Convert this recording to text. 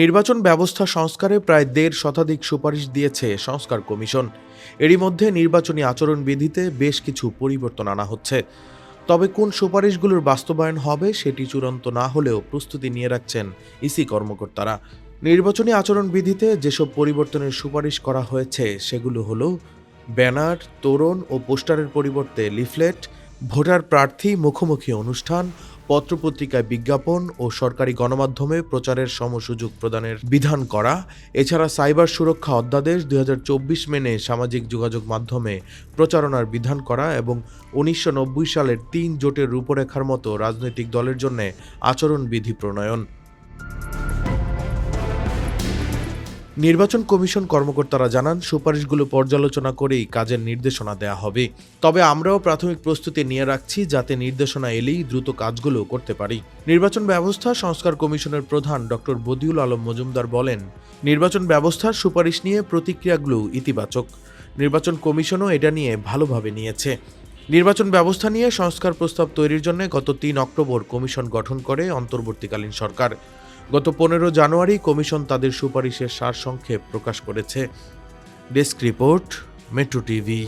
নির্বাচন ব্যবস্থা সংস্কারে প্রায় দেড় শতাধিক সুপারিশ দিয়েছে সংস্কার কমিশন। এরই মধ্যে নির্বাচনী আচরণবিধিতে বেশ কিছু পরিবর্তন আনা হচ্ছে। তবে কোন সুপারিশগুলোর বাস্তবায়ন হবে সেটি চূড়ান্ত না হলেও প্রস্তুতি নিয়ে রাখছেন ইসি কর্মকর্তারা। নির্বাচনী আচরণবিধিতে যেসব পরিবর্তনের সুপারিশ করা হয়েছে সেগুলো হলো ব্যানার, তোরণ ও পোস্টারের পরিবর্তে লিফলেট ভোটার প্রার্থী মুখোমুখি অনুষ্ঠান, পত্রপত্রিকায় বিজ্ঞাপন ও সরকারি গণমাধ্যমে প্রচারের সমসুযোগ প্রদানের বিধান করা। এছাড়া সাইবার সুরক্ষা অধ্যাদেশ দু হাজার চব্বিশ মেনে সামাজিক যোগাযোগ মাধ্যমে প্রচারণার বিধান করা এবং উনিশশো নব্বই সালের তিন জোটের রূপরেখার মতো রাজনৈতিক দলের জন্য আচরণবিধি প্রণয়ন। নির্বাচন কমিশন কর্মকর্তারা জানান, সুপারিশগুলো পর্যালোচনা করেই কাজের নির্দেশনা দেওয়া হবে। তবে আমরাও প্রাথমিক প্রস্তুতি নিয়ে রাখছি যাতে নির্দেশনা এলেই দ্রুত কাজগুলো করতে পারি। নির্বাচন ব্যবস্থা সংস্কার কমিশনের প্রধান ডক্টর বদিউল আলম মজুমদার বলেন, নির্বাচন ব্যবস্থার সুপারিশ নিয়ে প্রতিক্রিয়াগুলো ইতিবাচক। নির্বাচন কমিশনও এটা নিয়ে ভালোভাবে নিয়েছে। নির্বাচন ব্যবস্থা নিয়ে সংস্কার প্রস্তাব তৈরির জন্য গত তিন অক্টোবর কমিশন গঠন করে অন্তর্বর্তীকালীন সরকার। গত পনেরো জানুয়ারি কমিশন তাদের সুপারিশের সারসংক্ষেপ প্রকাশ করেছে। Desk report, metro TV.